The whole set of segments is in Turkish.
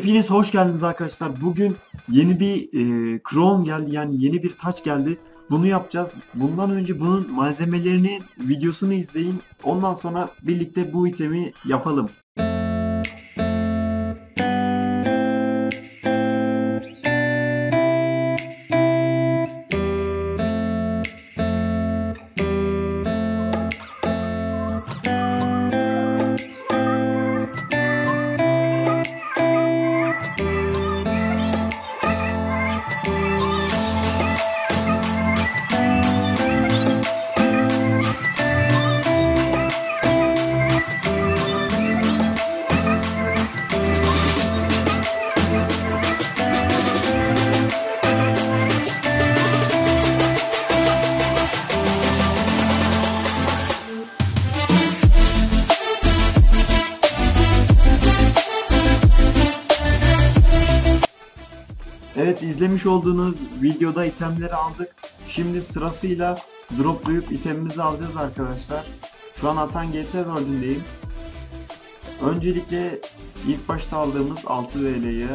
Hepiniz hoş geldiniz arkadaşlar. Bugün yeni bir e, Chrome geldi yani yeni bir taç geldi. Bunu yapacağız. Bundan önce bunun malzemelerini videosunu izleyin. Ondan sonra birlikte bu itemi yapalım. Evet izlemiş olduğunuz videoda itemleri aldık. Şimdi sırasıyla droplayıp itemimizi alacağız arkadaşlar. Şu an Atan GT World'ündeyim. Öncelikle ilk başta aldığımız 6 VL'ye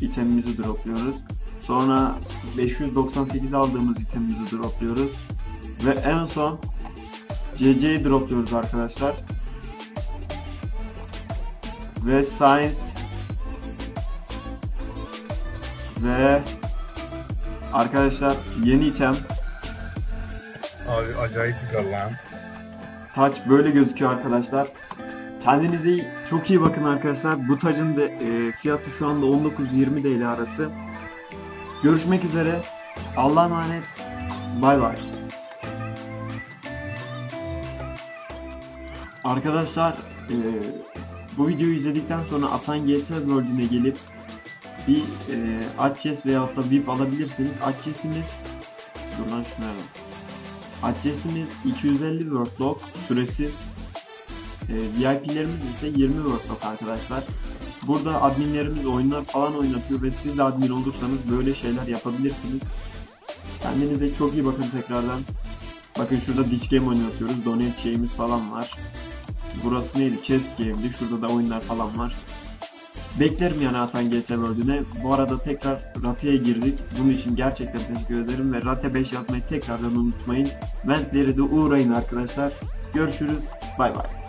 itemimizi dropluyoruz. Sonra 598 aldığımız itemimizi dropluyoruz. Ve en son CC'yi dropluyoruz arkadaşlar. Ve Science ve arkadaşlar yeni item Abi acayip güzel lan. taç böyle gözüküyor arkadaşlar. Kendinize çok iyi bakın arkadaşlar. Bu tacın da e, fiyatı şu anda 19-20 TL arası. Görüşmek üzere. Allah'a emanet. Bay bay. Arkadaşlar e, bu videoyu izledikten sonra Atan GT World'üne gelip bir e, Atches veyahut da VIP alabilirsiniz. Atches'imiz dur lan şuna bak. Atches'imiz 250 Wordlock süresiz. E, VIP'lerimiz ise 20 Wordlock arkadaşlar. Burada adminlerimiz oyunlar falan oynatıyor ve siz de admin olursanız böyle şeyler yapabilirsiniz. Kendinize çok iyi bakın tekrardan. Bakın şurada Ditch Game oynatıyoruz. Donate şeyimiz falan var. Burası neydi? Chess Game'di. Şurada da oyunlar falan var. Beklerim yani Atan GT World'üne. Bu arada tekrar Rate'ye girdik. Bunun için gerçekten teşekkür ederim ve Rate 5 yapmayı tekrardan unutmayın. Ventleri de uğrayın arkadaşlar. Görüşürüz. Bay bay.